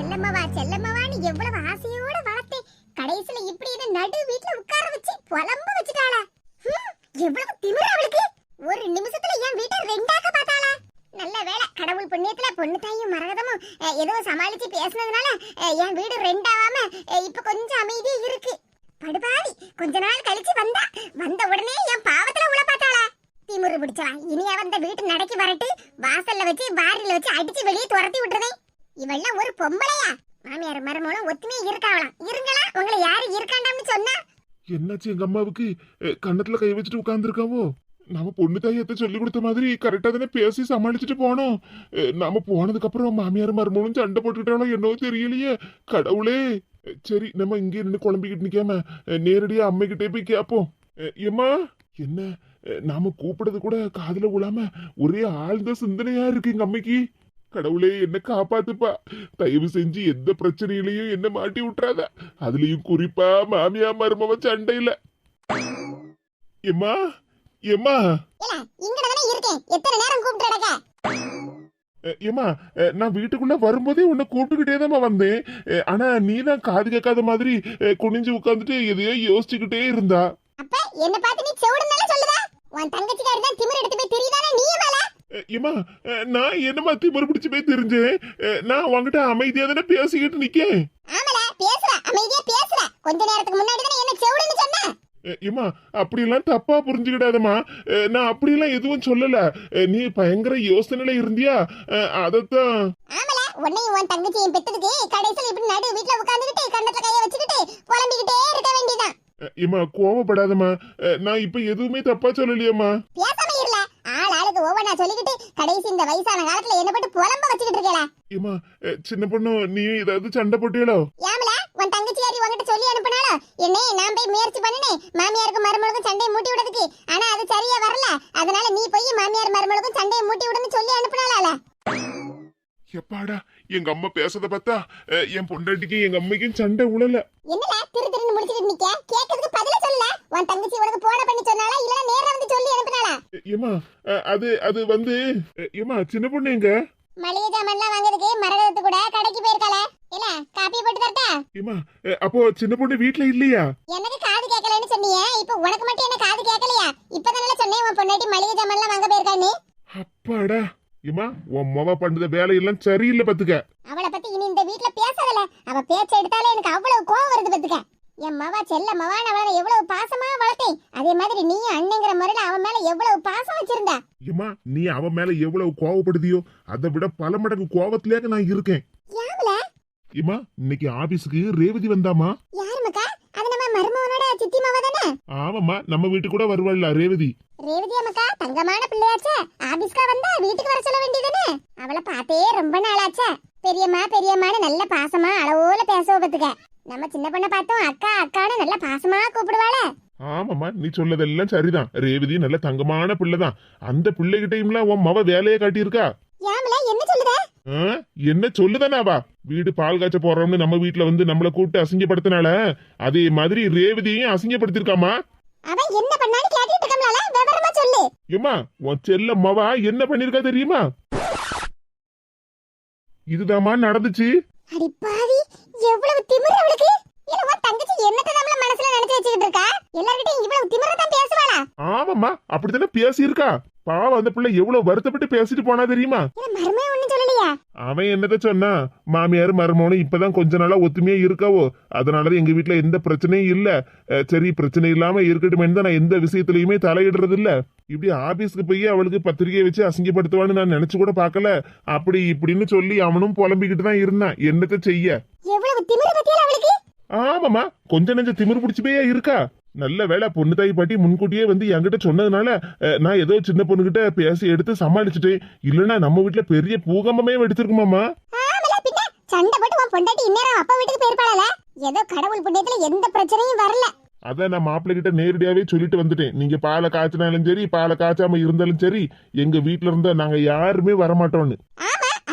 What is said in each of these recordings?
செல்லம்மவா செல்லம்மவான்னு எவ்வளவு ஆசையோட வளர்த்தேன். கடைசியில இப்படி இதை நடு வீட்டுல உட்கார வச்சு புலம்ப வச்சுட்டாளா? எவ்வளவு திமிரு அவளுக்கு. ஒரு நிமிஷத்துல என் வீட்டை ரெண்டாக்க பார்த்தாளா? நல்ல வேளை கடவுள் புண்ணியத்துல பொண்ணு தாயும் மரகதமும் எதுவும் சமாளிச்சு பேசுனதுனால என் வீடு ரெண்டாவாம இப்ப கொஞ்சம் அமைதியா இருக்கு. படுபாவி கொஞ்ச நாள் கழிச்சு வந்தா வந்த உடனே என் பாவத்துல உள்ள பார்த்தாளா? திமுரு பிடிச்சவா இனி அவன் இந்த வீட்டு நடக்கி வரட்டு வாசல்ல வச்சு வாரில வச்சு அடிச்சு வெளியே துரத்தி விட்டுறதே இவெல்லாம் ஒரு பொம்பளையா? மாமியார் மருமகளும் ஒத்துமையே இருக்காவலாம் இருங்களா? உங்களை யாரு இருக்காண்டாம்னு சொன்னா? என்னாச்சு எங்க அம்மாவுக்கு? கண்ணத்துல கை வச்சுட்டு உட்கார்ந்துருக்காவோ? நாம பொண்ணு தாயத்தை சொல்லி கொடுத்த மாதிரி கரெக்டா தானே பேசி சமாளிச்சுட்டு போனோம். நாம போனதுக்கு அப்புறம் மாமியார் மருமகளும் சண்டை போட்டுக்கிட்டாலோ என்னவோ தெரியலையே. கடவுளே! சரி நம்ம இங்கே நின்று குழம்பிக்கிட்டு நிக்காம அஹ், நேரடியா அம்மைக்கிட்டே போய் கேட்போம் அஹ், எம்மா என்ன? நாம கூப்பிடுறது கூட காதுல விழாம ஒரே ஆழ்ந்த சிந்தனையா இருக்கு எங்க அம்மைக்கு. கடவுளே என்ன காப்பாத்துப்பா. தயவு செஞ்சு எந்த பிரச்சனையிலையும் என்ன மாட்டி விட்டுறாத. அதுலயும் குறிப்பா மாமியா மருமவ சண்டையில. எம்மா எம்மா. அஹ், நான் வீட்டுக்குள்ள வரும்போதே உன்னை கூப்பிட்டுக்கிட்டே தான் வந்தேன் ஆனா நீ தான் காது கேட்காத மாதிரி குனிஞ்சு உட்காந்துட்டு எதையோ யோசிச்சுக்கிட்டே இருந்தா. அப்ப என்ன பார்த்து நீ செவுடுனால சொல்லுதா? உன் தங்கச்சிக்காரி தான் திமிரு எடுத்து போய் தெரியுதானே நீ மேல? அஹ், நான் என்னம்மா திமிரு பிடிச்சு போய் தெரிஞ்சேன்? அஹ், நான் உன்கிட்ட அமைதியா தானே பேசிக்கிட்டு நிக்கேன்? ஆமல பேசுற அமைதியா பேசுற கொஞ்ச நேரத்துக்கு முன்னாடி தானே என்ன செவுடுன்னு சொன்ன? எம்மா அப்படிலாம் தப்பா புரிஞ்சுக்கிடாதம்மா. நான் அப்படிலாம் எதுவும் சொல்லல. நீ பயங்கர யோசனையில இருந்தியா? அதத்தான். ஆமல உன்னையும் உன் தங்கச்சியும் பெத்ததுக்கு கடைசியில் இப்படி நடு வீட்டுல உட்கார்ந்துகிட்டு கண்ணத்துல கைய வச்சுக்கிட்டு புலம்பிக்கிட்டே இருக்க வேண்டியதான் எம்மா கோவப்படாதம்மா. நான் இப்ப எதுவுமே தப்பா சொல்லலையேம்மா. பேசாம இருல ஆள் ஆளுக்கு ஒவ்வொன்றா சொல்லிக்கிட்டு கடைசி இந்த வயசான காலத்துல என்ன போட்டு புலம்ப வச்சுக்கிட்டு இருக்கல. அஹ், சின்ன பொண்ணு நீ ஏதாவது சண்டை போட்டியலோ? ஏமல உன் தங்கச்சியாரி உன்கிட்ட சொல்லி அனுப்புனாலும் என்னே நான் போய் முயற்சி பண்ணினேன். மாமியாருக்கும் மருமகளுக்கும் சண்டையை மூட்டி விடுறதுக்கு. ஆனா அது சரியா வரல. அதனால நீ போய் மாமியார் மருமகளுக்கும் சண்டையை மூட்டி விடுன்னு சொல்லி அனுப்புனால எப்பாடா எங்க அம்மா பேசத பார்த்தா அஹ், என் பொண்டாட்டிக்கு எங்க அம்மைக்கும் சண்டை உழல. என்னல திரு திருன்னு முடிச்சிட்டு நிக்க? கேட்கறதுக்கு பதில சொல்லல? உன் தங்கச்சி உனக்கு போன பண்ணி சொன்னாலா இல்ல நேரா வந்து சொல்லி அனுப்புனாளா? ஏம்மா அஹ், அது அது வந்து அஹ், ஏம்மா சின்ன பொண்ணு எங்க? மளிகை ஜாமான்லாம் வாங்குறதுக்கு மரகதத்து கூட கடைக்கு போயிருக்காள. இல்ல காப்பி போட்டு தரட்டா? ஏம்மா அஹ், அப்போ சின்ன பொண்ணு வீட்ல இல்லையா? எனக்கு காது கேட்கலன்னு சொன்னியே. இப்போ உனக்கு மட்டும் என்ன காது கேட்கலையா? இப்பதானே சொன்னேன் உன் பொண்டாட்டி மளிகை ஜாமான்லாம் வாங்க போயிருக்கான்னு அப்பாடா ஏம்மா உன் மொவ பண்ணுத வேலையெல்லாம் சரியில்லை பத்துக்க அவளை பத்தி இனி இந்த வீட்ல பேசாதல. அவ பேச்ச எடுத்தாலே எனக்கு அவ்வளவு கோவம் வருது பத்துக்க என் மவ செல்ல மவான அவளை எவ்வளவு பாசமா வளர்த்தேன் அதே மாதிரி நீ அண்ணங்கிற முறையில அவன் மேல எவ்வளவு பாசம் வச்சிருந்தா? ஏம்மா நீ அவன் மேல எவ்வளவு கோவப்படுதியோ அதை விட பல மடங்கு கோவத்திலேயே நான் இருக்கேன். யாவுல? ஏம்மா இன்னைக்கு ஆபீஸுக்கு ரேவதி வந்தாமா யாரு மக்கா அது நம்ம மருமவனோட சித்தி மாவ ஆமாமா நம்ம வீட்டுக்கு கூட வருவாள்ல ரேவதி. ரேவதி அம்மாக்கா தங்கமான பிள்ளையாச்சே. ஆபீஸ்க்கா வந்தா வீட்டுக்கு வர சொல்ல வேண்டியதுன்னு அவளை பார்த்தே ரொம்ப நாளாச்சே. பெரியம்மா பெரியம்மான்னு நல்ல பாசமா அளவோல பேசவ பத்துக்க நம்ம சின்ன பொண்ணை பார்த்தோம் அக்கா அக்கான்னு நல்ல பாசமா கூப்பிடுவாளே. ஆமாம்மா நீ சொல்லதெல்லாம் சரிதான். ரேவதி நல்ல தங்கமான பிள்ளைதான். அந்த பிள்ளைகிட்டையும்லாம் உன் மவ வேலையை காட்டியிருக்கா? என்ன சொல்லுத? ஆ? என்ன சொல்லுதானாவா? வீடு பால் காய்ச்ச போறோம்னு நம்ம வீட்ல வந்து நம்மள கூப்பிட்டு அசிங்கப்படுத்தினால அதே மாதிரி ரேவதியையும் அசிங்கப்படுத்திருக்காமா ஏம்மா உன் செல்ல மவா என்ன பண்ணிருக்கா தெரியுமா? இதுதாம்மா நடந்துச்சு. இல்ல உன் தங்கச்சி என்னத்த நம்மள மனசுல நினைச்சு வச்சுக்கிட்டு இருக்கா? எல்லார்கிட்டயும் இவ்வளவு திமிர தான் பேசுவாளா? ஆமாம்மா அப்படித்தானே பேசியிருக்கா? பாவம் அந்த பிள்ளை எவ்வளவு வருத்தப்பட்டு பேசிட்டு போனா தெரியுமா? மருமே சொல்லலையா? அவன் என்னத சொன்னா? மாமியார் மருமகனும் இப்பதான் கொஞ்ச நாளா ஒத்துமையா இருக்காவோ? அதனாலதான் எங்க வீட்ல எந்த பிரச்சனையும் இல்ல. அஹ் சரி பிரச்சனை இல்லாம இருக்கட்டுமே தான் நான் எந்த விஷயத்திலயுமே தலையிடுறது இல்ல இப்படி ஆபீஸ்க்கு போய் அவளுக்கு பத்திரிகையை வச்சு அசிங்கப்படுத்துவான்னு நான் நினைச்சு கூட பார்க்கல. அப்படி இப்படின்னு சொல்லி அவனும் புலம்பிக்கிட்டு தான் இருந்தான். என்னத்த செய்ய? எவ்வளவு திமிரு பத்தியல அவளுக்கு? ஆமாமா கொஞ்ச நெஞ்ச திமிரு பிடிச்சு போய் இருக்கா? நல்ல வேலை பொண்ணு தாய் பாட்டி முன்கூட்டியே வந்து என்கிட்ட சொன்னதுனால நான் ஏதோ சின்ன பொண்ணுகிட்ட பேசி எடுத்து சமாளிச்சுட்டேன். இல்லைன்னா நம்ம வீட்ல பெரிய பூகம்பமே வெடிச்சிருக்குமாமா சண்டை போட்டு உன் பொண்டாட்டி இந்நேரம் அப்பா வீட்டுக்கு போயிருப்பாளல ஏதோ கடவுள் புண்ணியத்துல எந்த பிரச்சனையும் வரல. அதான் நான் மாப்பிள்ளை கிட்ட நேரடியாவே சொல்லிட்டு வந்துட்டேன். நீங்க பாலை காய்ச்சினாலும் சரி பாலை காய்ச்சாம இருந்தாலும் சரி எங்க வீட்ல இருந்தா நாங்க யாருமே வரமாட்டோம்னு.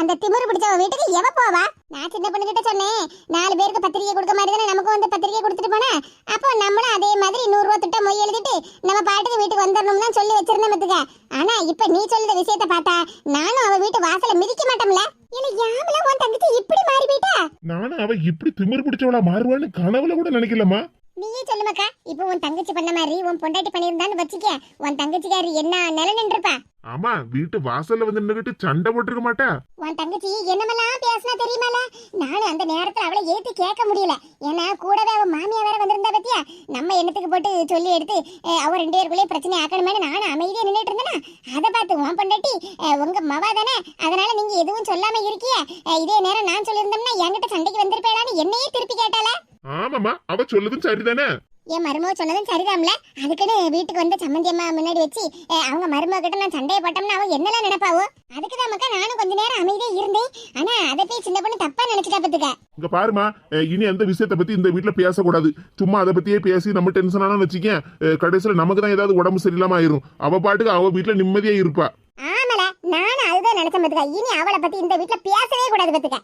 அந்த திமிரு பிடிச்சவ வீட்டுக்கு எவ போவா? நான் சின்ன பொண்ணு கிட்ட சொன்னேன் நாலு பேருக்கு பத்திரிக்கை கொடுக்க மாதிரி தானே நமக்கும் வந்து பத்திரிக்கை கொடுத்துட்டு போனா? அப்போ நம்மளும் அதே மாதிரி நூறு ரூபா திட்டம் மொய் எழுதிட்டு நம்ம பாட்டுக்கு வீட்டுக்கு வந்துடணும் தான் சொல்லி வச்சிருந்தேன் பத்துக்க. ஆனா இப்ப நீ சொல்லுற விஷயத்த பார்த்தா நானும் அவ வீட்டு வாசல மிதிக்க மாட்டோம்ல? இல்ல யாமல உன் தங்கச்சி இப்படி மாறி போயிட்டா? நானும் அவ இப்படி திமிரு பிடிச்சவளா மாறுவான்னு கனவுல கூட நினைக்கலமா நீயே சொல்லுமாக்கா இப்போ உன் தங்கச்சி பண்ண மாதிரி உன் பொண்டாட்டி பண்ணியிருந்தான்னு வச்சுக்க உன் தங்கச்சிக்காரி என்ன நிலை நின்றுப்பா? ஆமா வீட்டு வாசல்ல வந்து நின்னுகிட்டு சண்டை போட்டிருக்க மாட்டா? உன் தங்கச்சி என்னமெல்லாம் பேசினா தெரியுமால? நானும் அந்த நேரத்துல அவளை ஏத்து கேட்க முடியல. ஏன்னா கூடவே அவ மாமியா வேற வந்திருந்தா பத்தியா? நம்ம என்னத்துக்கு போட்டு சொல்லி எடுத்து அவ ரெண்டு பேருக்குள்ளே பிரச்சனை ஆக்கணுமே நானும் அமைதியா நின்னுட்டு இருந்தேனா? அதை பார்த்து உன் பொண்டாட்டி உங்க மவா தானே? அதனால நீங்க எதுவும் சொல்லாம இருக்கிய? இதே நேரம் நான் சொல்லியிருந்தோம்னா என்கிட்ட சண்டைக்கு வந்திருப்பேளான்னு என்னையே திருப்பி கேட்டால ஆமாமா அவ சொல்லுதும் சரிதானே? என் மருமக சொன்னதும் சரிதாம்ல? அதுக்குன்னு வீட்டுக்கு வந்த சம்மந்தி அம்மா முன்னாடி வச்சு அஹ், அவங்க மருமக கிட்ட நான் சண்டையை போட்டோம்னா அவன் என்னெல்லாம் நினைப்பாவோ? அதுக்கு தான் மக்கா நானும் கொஞ்ச நேரம் அமைதியா இருந்தேன். ஆனா அதை போய் சின்ன பொண்ணு தப்பா நினைச்சிட்டா பத்துக்க இங்க பாருமா அஹ் இனி அந்த விஷயத்தை பத்தி இந்த வீட்ல பேசக்கூடாது. சும்மா அதை பத்தியே பேசி நம்ம டென்ஷன் ஆனா வச்சுக்கேன். கடைசியில நமக்கு தான் ஏதாவது உடம்பு சரியில்லாம ஆயிரும். அவ பாட்டுக்கு அவ வீட்ல நிம்மதியா இருப்பா. நானும் அதுதான் நினைச்சேன் பத்துக்க. இனி அவளை பத்தி இந்த வீட்ல பேசவே கூடாது பத்துக்க.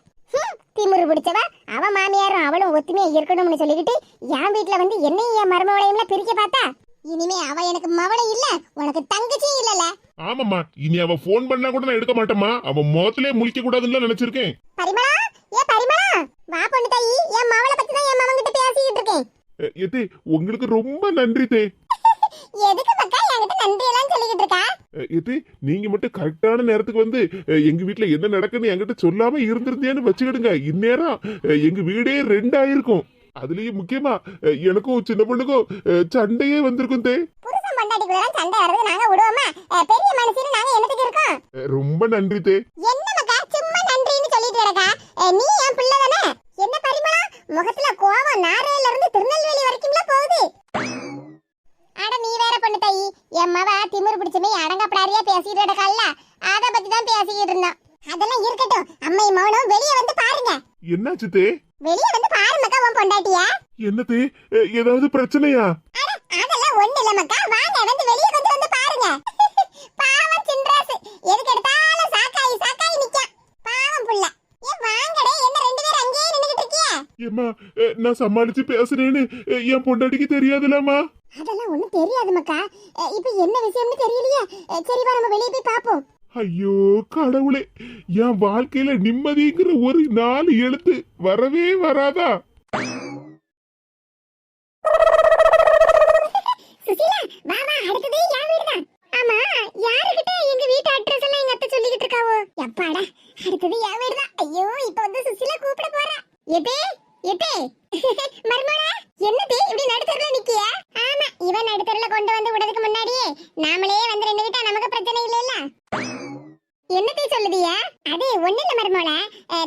திமிரு பிடிச்சவ. அவ மாமியாரும் அவளும் ஒத்துமையா இருக்கணும்னு சொல்லிக்கிட்டு என் வீட்ல வந்து என்னையும் என் மருமகளையும் பிரிக்க பார்த்தா? இனிமே அவ எனக்கு மவளை இல்ல உனக்கு தங்கச்சியும் இல்லல. ஆமாம்மா இனி அவ ஃபோன் பண்ணா கூட நான் எடுக்க மாட்டேம்மா. அவ முகத்திலே முழிக்க கூடாதுன்னு நினைச்சிருக்கேன். பரிமளா ஏ பரிமளா வா பொண்ணு தாயி என் மவளை பத்தி தான் என் மவன் கிட்ட பேசிக்கிட்டு இருக்கேன். எத்தே உங்களுக்கு ரொம்ப நன்றி தே. எதுக்கு மக்கா என்கிட்ட நன்றி எல்லாம் சொல்லிக்கிட்டு இருக்கா? எத்தே நீங்க மட்டும் கரெக்டான நேரத்துக்கு வந்து எங்க வீட்ல என்ன நடக்குன்னு என்கிட்ட சொல்லாம இருந்திருந்தேன்னு வச்சுக்கிடுங்க. இந்நேரம் எங்க வீடே ரெண்டாயிருக்கும். அதுலயும் முக்கியமா எனக்கும் சின்ன பொண்ணுக்கும் சண்டையே வந்திருக்கும் தே. ரொம்ப நன்றி தே. நீ என் பிள்ளை தானே? என்ன பரிமளா முகத்துல கோவம் நாரையில இருந்து திருநெல்வேலி வரைக்கும்ல போகுது. அட நீ வேற பொண்ணு தாயி. என் மவ திமிரு பிடிச்சமே அடங்கப்படாரியா பேசிட்டு கிடக்கால அத பத்தி தான் பேசிக்கிட்டு இருந்தோம் அதெல்லாம் இருக்கட்டும். அம்மை மௌனம் வெளியே வந்து பாருங்க. என்னாச்சு தே வெளியே வந்து பாரு மக்கா உன் பொண்டாட்டியா. என்ன தே அஹ் ஏதாவது பிரச்சனையா? அதெல்லாம் ஒண்ணு இல்ல மக்கா. வாங்க வந்து வெளிய கொஞ்சம் வந்து பாருங்க. பாவம் சின்ராசு. எதுக்கு எடுத்தாலும் சாக்காயி சாக்காயி நிக்கா. பாவம் புள்ள. ஏ வாங்கடே என்ன ரெண்டு பேரும் அங்கேயே நின்னுகிட்டு அஹ் நான் சமாளிச்சு பேசுறேன்னு என் பொண்டாட்டிக்கு தெரியாதுலம்மா அதெல்லாம் ஒண்ணும் தெரியாது மக்கா இப்ப என்ன விஷயம்னு தெரியலையே. சரி வா நம்ம வெளிய போய் பாப்போம். ஐயோ கடவுளே என் வாழ்க்கையில நிம்மதிங்கிற ஒரு நாலு எழுத்து வரவே வராதா? சுசீலா வா வா அடுத்தது என் வீடு தான் ஆமா யாருகிட்ட எங்க வீட்டு அட்ரஸ் எல்லாம் எங்க அத்தை சொல்லிக்கிட்டு இருக்காவோ? எப்பாடா அடுத்தது என் வீடு தான் ஐயோ இப்ப வந்து சுசீலா கூப்பிட போறா. எதே? எதே? மர்மடா என்னது? இப்படி நடுத்தரல நிக்கிய? ஆமா இவன் நடுத்தருல கொண்டு வந்து விடுறதுக்கு முன்னாடியே நாமளே வந்து நின்னுட்டா நமக்கு பிரச்சனை இல்லைல்ல? என்னத்தை சொல்லுதிய? அது ஒண்ணு இல்ல மர்மோல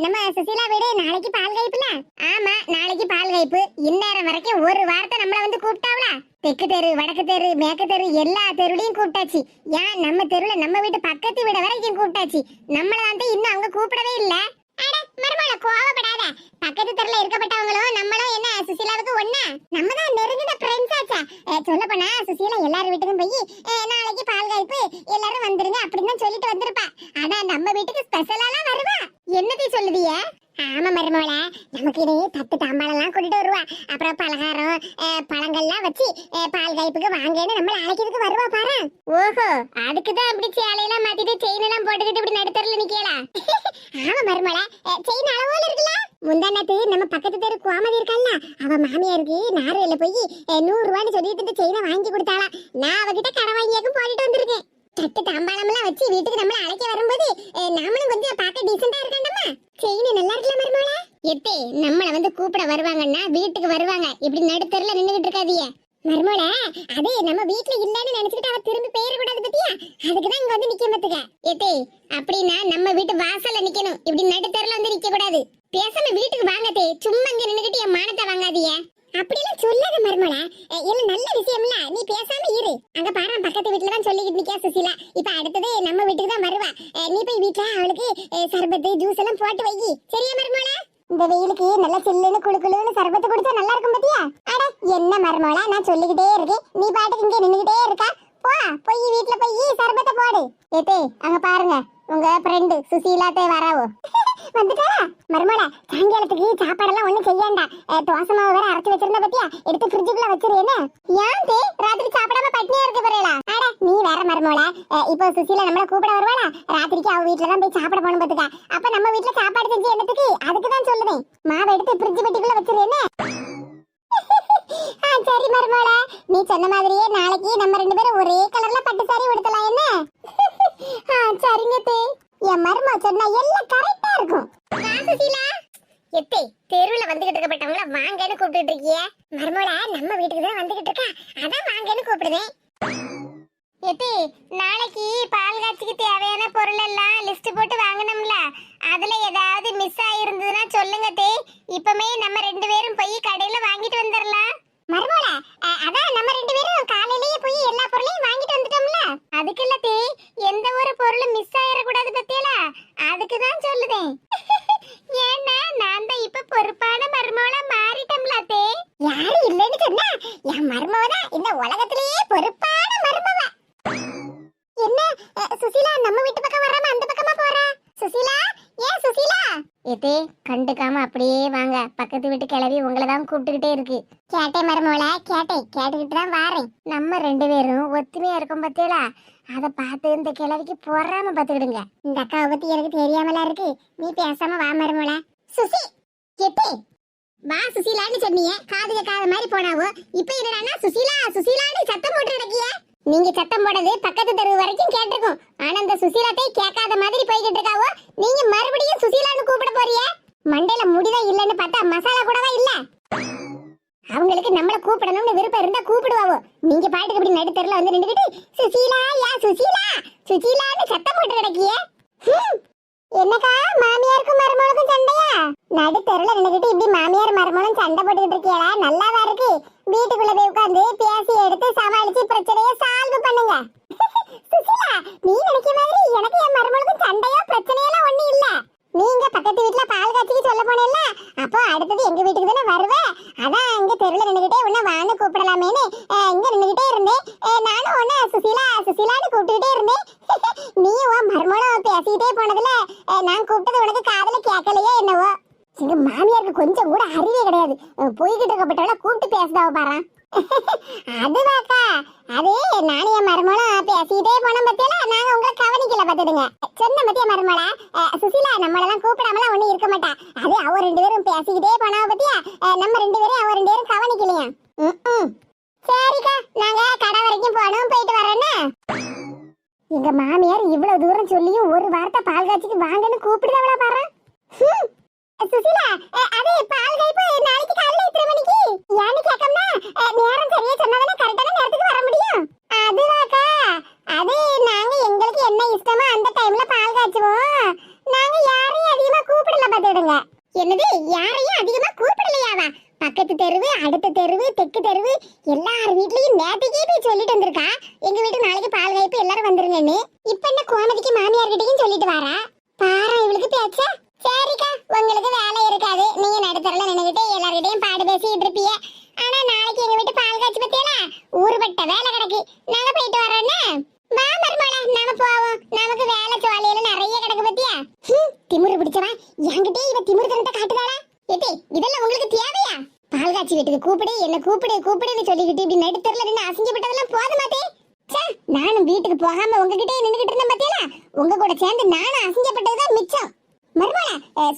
நம்ம சுசீலா வீடு நாளைக்கு பால் கைப்புல ஆமா நாளைக்கு பால் கைப்பு இந்நேரம் வரைக்கும் ஒரு வாரத்தை நம்மள வந்து கூப்பிட்டாவல தெற்கு தெரு வடக்கு தெரு மேற்கு தெரு எல்லா தெருலையும் கூப்பிட்டாச்சு. ஏன் நம்ம தெருல நம்ம வீட்டு பக்கத்து வீடு வரைக்கும் கூப்பிட்டாச்சு. நம்மள வந்து இன்னும் அவங்க கூப்பிடவே இல்ல. கோவப்படாத. பக்கத்து தெருல இருக்கப்பட்டவங்களும் நம்மளும் என்ன சுசீலாவுக்கு ஒண்ணா? நம்ம தான் நெருங்கின ஃப்ரெண்ட்ஸ் ஆச்சா? சொல்ல போனா சுசீலா எல்லார் வீட்டுக்கும் போய் அஹ், நாளைக்கு பால் காய்ப்பு எல்லாரும் வந்துருங்க அப்படின்னு சொல்லிட்டு வந்திருப்பா. ஆனா நம்ம வீட்டுக்கு ஸ்பெஷலாலாம் வருவா. என்னத்தை சொல்லுதிய ஆமா மருமோல நமக்கு இனி தட்டு தாம்பாளம்லாம் கூட்டிட்டு வருவா. அப்புறம் பலகாரம் பழங்கள்லாம் வச்சு பால் காய்ப்புக்கு வாங்கன்னு நம்மள அழைக்கிறதுக்கு வருவா பாரு. ஓஹோ. அதுக்கு தான் அப்படி சேலையெல்லாம் மாத்திட்டு செயின் எல்லாம் போட்டுக்கிட்டு இப்படி நடுத்தரில் நிக்கலா ஆமா மருமோல செயின் அளவோல இருக்குல்ல. முந்தானத்து நம்ம பக்கத்து தெரு கோமதி இருக்கல்ல அவ மாமியாருக்கு நார்வேல போய் நூறு ரூபான்னு சொல்லிட்டு செயினை வாங்கி கொடுத்தாளா. நான் அவகிட்ட கடை வாங்கியாக்கும் போட்டுட்டு வந்திருக்கேன். தட்டு தாம்பாளம்லாம் வச்சு வீட்டுக்கு நம்மள அழைக்க வரும்போது நாமளும் கொஞ்சம் பார்க்க டீசெண்டா இருக்கண்டம்மா செயின் நல்லா இருக்கல மருமோல எத்தே நம்மள வந்து கூப்பிட வருவாங்கன்னா வீட்டுக்கு வருவாங்க. இப்படி நடுத்தருல நின்னுகிட்டு இருக்காதிய மர்மோல அது நம்ம வீட்டுல இல்லன்னு நினைச்சிட்டு அவ திரும்பி போயிடக்கூடாது பத்தியா? அதுக்கு தான் இங்க வந்து நிக்க பத்துக்க. ஏத்தே அப்படின்னா நம்ம வீட்டு வாசல்ல நிக்கணும். இப்படி நடுத்தருல வந்து நிக்க கூடாது பேசாம வீட்டுக்கு வாங்கத்தே சும்மா இங்க நின்னுகிட்டு என் மானத்தை வாங்காதீங்க. அப்படிலாம் சொல்லாத மர்மோல எல்லாம் நல்ல விஷயம்ல நீ பேசாம இரு. அங்க பாரு பக்கத்து வீட்டுல தான் சொல்லிக்கிட்டு நிக்கா சுசிலா. இப்ப அடுத்தது நம்ம வீட்டுக்கு தான் வருவா. நீ போய் வீட்டுல அவளுக்கு சர்பத்து ஜூஸ் எல்லாம் போட்டு வை. சரியா மர்மோல இந்த வெயிலுக்கு நல்லா சில்லுன்னு குளு குளுன்னு சர்பத்து குடிச்சா நல்லா இருக்கும் பத்தியா? அட என்ன மர்மோல நான் சொல்லிக்கிட்டே இருக்கேன். நீ பாட்டுக்கு இங்க நின்னுகிட்டே இருக்கா? போ போய் வீட்ல போய் சர்பத்தை போடு. ஏத்தே அங்க பாருங்க. உங்க ஃப்ரெண்டு சுசீலாத்தே வராவோ? வந்துட்டா மருமோட சாயங்காலத்துக்கு சாப்பாடெல்லாம் ஒண்ணும் செய்யாண்டா. தோசை மாவு வேற அரைச்சு வச்சிருந்த பத்தியா? எடுத்து ஃப்ரிட்ஜுக்குள்ள வச்சிரு என்ன ஏன் தே? ராத்திரி சாப்பிடாம பட்னியா இருக்க போறேளா அட நீ வேற மருமோட இப்போ சுசீலா நம்மள கூப்பிட வருவாளா? ராத்திரிக்கு அவ வீட்ல தான் போய் சாப்பிட போகணும் பாத்துக்கா. அப்ப நம்ம வீட்ல சாப்பாடு செஞ்சு என்னத்துக்கு? அதுக்கு தான் சொல்லுதேன். மாவை எடுத்து ஃப்ரிட்ஜ் பெட்டிக்குள்ள வச்சிருந்தேன் ஆ சரி மருமோட நீ சொன்ன மாதிரியே நாளைக்கு நம்ம ரெண்டு பேரும் ஒரே கலர்ல பட்டு சாரி உடுத்தலாம் என்ன? சரிங்க தே. என் மருமோ சொன்னா எல்லாம் கரெக்டா இருக்கும். சுசீலா. எத்தே தெருவுல வந்துகிட்டு இருக்கப்பட்டவங்கள வாங்கன்னு கூப்பிட்டு இருக்கிய. மருமோல நம்ம வீட்டுக்கு தான் வந்துகிட்டு இருக்கா? அதான் வாங்கன்னு கூப்பிடுவேன் எத்தி நாளைக்கு பால் காய்ச்சிக்கு தேவையான பொருள் எல்லாம் லிஸ்ட் போட்டு வாங்கணும்ல. அதுல ஏதாவது மிஸ் ஆயிருந்ததுன்னா சொல்லுங்க தே. இப்பமே நம்ம ரெண்டு பேரும் போய் கடையில வாங்கிட்டு வந்துடலாம் மருமோல அதான் நம்ம ரெண்டு பேரும் காலையிலேயே போய் எல்லா பொருளையும் வாங்கிட்டு வந்துட்டோம்ல? அதுக்கு இல்லத்தே எந்த ஒரு பொருளும் மிஸ் ஆயிடக்கூடாது பத்தியலா? அதுக்கு தான் சொல்லுதேன். ஏன்னா நான் தான் இப்ப பொறுப்பான மருமகளா மாறிட்டோம்ல தே யாரு இல்லைன்னு சொன்னா என் மருமவ இந்த உலகத்திலேயே பொறுப்பான மருமவ என்ன அஹ், சுசீலா நம்ம வீட்டு பக்கம் வராம அந்த பக்கமா போறா சுசீலா ஏன் சுசீலா ஏதே கண்டுக்காம அப்படியே வாங்க பக்கத்து வீட்டு கிளவி உங்களை தான் கூப்பிட்டுக்கிட்டே இருக்கு. கேட்டே மருமவள கேட்டேன் கேட்டுக்கிட்டு தான் வாரேன். நம்ம ரெண்டு பேரும் ஒத்துமையா இருக்கோம் பத்தியலா? அதை பார்த்து இந்த கிழவிக்கு பொறாம பார்த்துக்கிடுங்க இந்த அக்காவை பத்தி எனக்கு தெரியாமலா இருக்கு. நீ பேசாம வா மருமவள சுசி எப்பே வா சுசீலான்னு சொன்னீங்க. காது கேட்காத மாதிரி போனாவோ? இப்போ என்னடானா சுசீலா சுசீலான்னு சத்தம் போட்டு நடக்கிய? நீங்க சத்தம் போடுறது பக்கத்து தெரு வரைக்கும் கேட்டிருக்கும். ஆனா இந்த சுசீலாத்தை கேட்காத மாதிரி போய்கிட்டு இருக்காவோ? நீங்க மறுபடியும் சுசீலான்னு கூப்பிட போறியே? மண்டையில முடிதான் இல்லைன்னு பார்த்தா மசாலா கூடவா இல்ல? அவங்களுக்கு நம்மள கூப்பிடணும்னு விருப்பம் இருந்தா கூப்பிடுவாவோ. நீங்க பாட்டுக்கு இப்படி நடுத்தருல வந்து நின்றுகிட்டு சுசீலா யா சுசீலா சுசீலான்னு சத்தம் போட்டு கிடக்கிய. என்னக்கா மாமியாருக்கும் மருமகளுக்கும் சண்டையா? நடுத்தருல நின்றுகிட்டு இப்படி மாமியார் மருமகளும் சண்டை போட்டுக்கிட்டு இருக்கியாடா. நல்லாவா இருக்கு? வீட்டுக்குள்ள போய் உட்கார்ந்து பேசி எடுத்து சமாளிச்சு பிரச்சனைய சால்வ் பண்ணுங்க சுசிலா நீ நினைக்க மாதிரி எனக்கு என் மருமகளுக்கும் சண்டையோ பிரச்சனையெல்லாம் ஒண்ணும் இல்ல நீங்க பக்கத்து வீட்ல பால் காய்ச்சிக்கு சொல்ல போனேல்ல அப்போ அடுத்தது எங்க வீட்டுக்கு தானே வருவ அதான் இங்க தெருல நின்னுகிட்டே உன்ன வான்னு கூப்பிடலாமேன்னு அஹ், இங்க நின்னுகிட்டே இருந்தேன் அஹ், நானும் உன்ன சுசீலா சுசீலான்னு கூப்பிட்டுக்கிட்டே இருந்தேன் நீ உன் மருமகளும் பேசிக்கிட்டே போனதுல அஹ், நான் கூப்பிட்டது உனக்கு காதுல கேட்கலையே என்னவோ எங்க மாமியாருக்கு கொஞ்சம் கூட அறிவே கிடையாது. போய்கிட்டு இருக்கப்பட்டவள கூப்பிட்டு பேசுதாவ பாரா. அதுவாக்கா அது நானும் என் மருமகளும் பேசிக்கிட்டே போனோம் பத்தியில நாங்க உங்களை கவனிக்கல பார்த்துடுங்க. சொன்ன பத்திய மருமகள? சுசிலா நம்மளெல்லாம் கூப்பிடாமலாம் ஒண்ணும் இருக்க மாட்டா. அது அவ ரெண்டு பேரும் பேசிக்கிட்டே போனாவ பத்தியா? நம்ம ரெண்டு பேரும் அவ ரெண்டு பேரும் கவனிக்கலையா? சரிக்கா நாங்க கடை வரைக்கும் போனோம் போயிட்டு வரேன்னு எங்க மாமியார் இவ்வளவு தூரம் சொல்லியும் ஒரு வார்த்தை பால் காய்ச்சிக்கு வாங்கன்னு கூப்பிடுதாவளா பாரு? சுசிலா அது பால் கைப்பு நாளைக்கு காலையில எத்தனை மணிக்கு ஏன்னு கேட்கம்னா அஹ், நேரம் சரியா சொன்னாதானே கரெக்டான நேரத்துக்கு வர முடியும் அதுவாக்கா அது நாங்க எங்களுக்கு என்ன இஷ்டமோ அந்த டைம்ல பால் காய்ச்சுவோம் நாங்க யாரையும் அதிகமா கூப்பிடல பாத்துடுங்க என்னது யாரையும் அதிகமா கூப்பிடலையாவா பக்கத்து தெருவு அடுத்த தெருவு தெற்கு தெருவு எல்லார் வீட்லயும் நேத்துக்கே போய் சொல்லிட்டு வந்திருக்கா எங்க வீட்டு நாளைக்கு பால் காய்ப்பு எல்லாரும் வந்துருங்கன்னு இப்ப என்ன கோமதிக்கு மாமியார் கிட்டயும் சொல்லிட்டு வாரா பாரா இவளுக்கு பேச்சா சரிக்கா உங்களுக்கு வேலை இருக்காது நீங்க நடுத்தரல நின்னுகிட்டு எல்லார்கிட்டயும் பாடு பேசிட்டு இருப்பீங்க ஆனா நாளைக்கு எங்க வீட்டு பால் காய்ச்சி பத்தியலா ஊருபட்ட வேலை கிடக்கு. நாங்க போயிட்டு வரோன்னு வா மருமகளே நாம போவோம். நமக்கு வேலை சோழியில நிறைய கிடக்கு பத்தியா? ஹம், திமிரு பிடிச்சவன். என்கிட்டயே இவ திமிரு தனத்தை காட்டுதாளா? ஏத்தி இதெல்லாம் உங்களுக்கு தேவையா? பால் காய்ச்சி வீட்டுக்கு கூப்பிடு என்ன கூப்பிடு கூப்பிடுன்னு சொல்லிக்கிட்டு இப்படி நடுத்தரில் நின்று அசிங்கப்பட்டதெல்லாம் போதுமாத்தே நானும் வீட்டுக்கு போகாம உங்ககிட்டயே நின்றுகிட்டு இருந்தேன் பாத்தியா உங்க கூட சேர்ந்து நானும் அசிங்கப்பட்டதுதான் மிச்சம். மர்மலா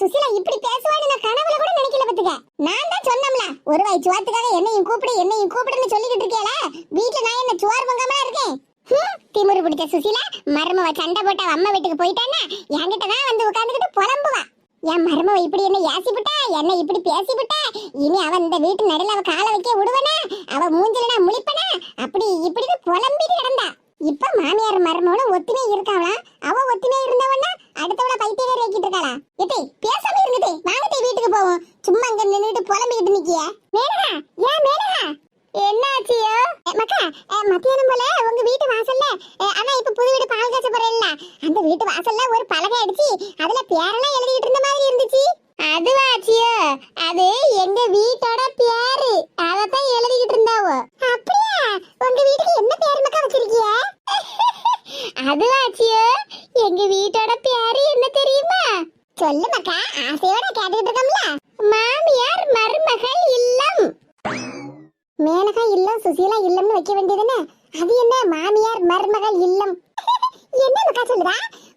சுசிலா இப்படி பேசுவான்னு நான் கனவுல கூட நினைக்கல பத்துக்க. நான் தான் சொன்னம்ல ஒரு வாய் சுவாத்துக்காக என்னையும் கூப்பிடு என்னையும் கூப்பிடுன்னு சொல்லிக்கிட்டு இருக்கேல வீட்டுல நான் என்ன சுவார் பொங்காமலா இருக்கேன்? திமுரு திமிரு பிடிச்ச சுசிலா மருமவ சண்டை போட்ட அம்மா வீட்டுக்கு போயிட்டான்னா என்கிட்ட தான் வந்து உட்காந்துக்கிட்டு புலம்புவா. என் மருமவ இப்படி என்ன ஏசிவிட்டா என்ன இப்படி பேசி விட்டா இனி அவன் இந்த வீட்டு நடுல அவ காலை வைக்க விடுவனா அவ மூஞ்சில நான் முழிப்பனா அப்படி இப்படின்னு புலம்பிட்டு கிடந்தா. இப்ப மாமியார் மருமகளும் ஒத்துமே இருக்காவளா? அவ ஒத்துமே இருந்தவனா அடுத்தவள பைத்தியக்காரி ஆக்கிட்டு இருக்காளா? எத்தே பேசாம இருங்கதே வாங்கத்தே வீட்டுக்கு போவோம். சும்மா இங்க நின்னுட்டு புலம்பிக்கிட்டு நிக்கிய? மேனகா ஏன் மேனகா. என்னாச்சியோ? மக்கா மத்தியானம் போல உங்க வீட்டு வாசல்ல ஆனா இப்ப புது வீடு பால் காய்ச்ச போறேன்ல அந்த வீட்டு வாசல்ல ஒரு பலகை அடிச்சு அதுல பேரெல்லாம்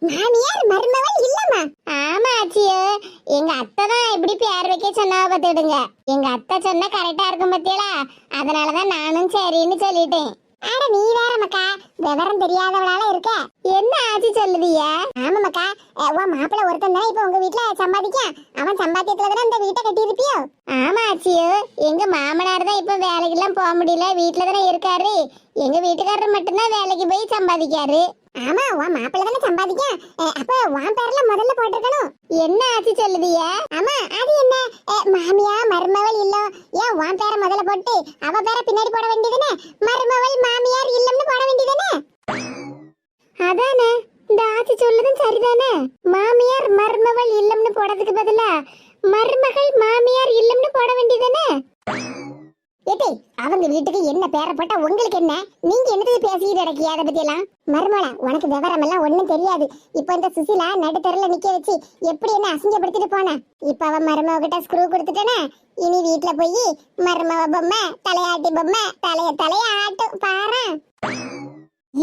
மாமியார் மருமகள் இல்லம்மா. ஆமா ஆச்சியே. எங்க அத்தை தான் இப்படி பேர் வைக்க சொன்னா பார்த்துடுங்க எங்க அத்தை சொன்னா கரெக்டா இருக்கும் பத்தியலா? அதனாலதான் நானும் சரின்னு சொல்லிட்டேன். அட நீ வேற மக்கா. விவரம் தெரியாதவளால இருக்க. என்ன ஆச்சு சொல்லுதிய? ஆமா மக்கா. உன் மாப்பிள்ள ஒருத்தன் தான் இப்ப உங்க வீட்டுல சம்பாதிக்க அவன் சம்பாத்தியத்துல தான் இந்த வீட்டை கட்டி இருப்பியோ ஆமா ஆச்சியோ. எங்க மாமனார் தான் இப்ப வேலைக்கு எல்லாம் போக முடியல. வீட்டுல தானே இருக்காரு. எங்க வீட்டுக்காரர் மட்டும்தான் வேலைக்கு போய் சம்பாதிக்காரு. ஆமா உன் மாப்பிள்ள தானே சம்பாதிக்கான் அப்ப உன் பேர்ல முதல்ல போட்டிருக்கணும். என்ன ஆச்சு சொல்லுதியா? ஆமா அது என்ன? மாமியா மருமவள் இல்ல? ஏன் உன் பேரை முதல்ல போட்டு அவ பேரை பின்னாடி போட வேண்டியதுனே? மருமவள் மாமியார் இல்லம்னு போட வேண்டியதுனே? அதானே இந்த ஆச்சு சொல்லுதும் சரிதானே? மாமியார் மருமவள் இல்லம்னு போடுறதுக்கு பதிலா மருமகள் மாமியார் இல்லம்னு போட வேண்டியதுனே? ஏட்டே அவங்க வீட்டுக்கு என்ன பேரப்பட்ட உங்களுக்கு என்ன? நீங்க என்னது பேசிக்கிட்டு கிடக்கிய அதை பத்தி எல்லாம் மருமகளா உனக்கு விவரம் எல்லாம் ஒண்ணும் தெரியாது. இப்ப இந்த சுசிலா நடுத்தருல நிக்க வச்சு எப்படி என்ன அசிங்கப்படுத்திட்டு போன? இப்ப அவன் மருமக கிட்ட ஸ்க்ரூ கொடுத்துட்டனா? இனி வீட்டுல போய் மருமவ பொம்மை தலையாட்டி பொம்மை தலைய தலைய ஆட்டும் பாரு.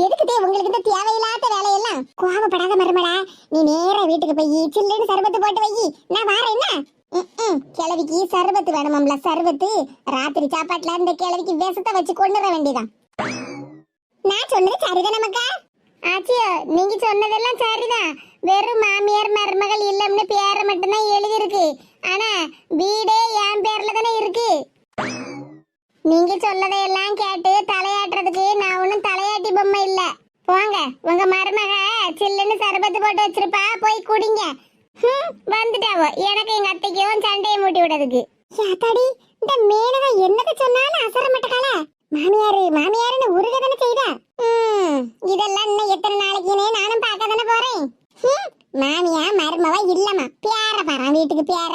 எதுக்குதே உங்களுக்கு இந்த தேவையில்லாத வேலையெல்லாம்? கோவப்படாத மருமலா நீ நேரா வீட்டுக்கு போய் சில்லுன்னு சர்பத்து போட்டு வை நான் வாரேன் என்ன? கிழவிக்கு சர்பத்து வேணுமாம்ல சர்பத்து. ராத்திரி சாப்பாட்டுல இந்த கிழவிக்கு விஷத்தை வச்சு கொண்டுற வேண்டியதான் நான் சொன்னது சரிதானே மக்கா? ஆச்சியோ நீங்க சொன்னதெல்லாம் சரிதான். வெறும் மாமியார் மருமகள் இல்லம்னு பேரை மட்டும்தான் எழுதி இருக்கு ஆனா வீடே என் பேர்ல தானே இருக்கு. நீங்க எல்லாம் கேட்டு தலையாட்டுறதுக்கு நான் ஒன்றும் தலையாட்டி பொம்மை இல்ல. போங்க உங்க மருமக சில்லுன்னு சர்பத்து போட்டு வச்சிருப்பா போய் குடிங்க. வந்துட்டாவோ. எனக்கு எங்க அத்தைக்கும் சண்டையை மூட்டி விடுறதுக்கு. யாத்தாடி இந்த மேனகா என்னது சொன்னாலும் அசர மாட்டக்கால மாமியாரு மாமியாருன்னு உருக தானே செய்தா? இதெல்லாம் இன்னும் எத்தனை நாளைக்குன்னு நானும் பார்க்க தானே போறேன். மாமியா மருமவ இல்லம்மா. பேர பாரா வீட்டுக்கு பேர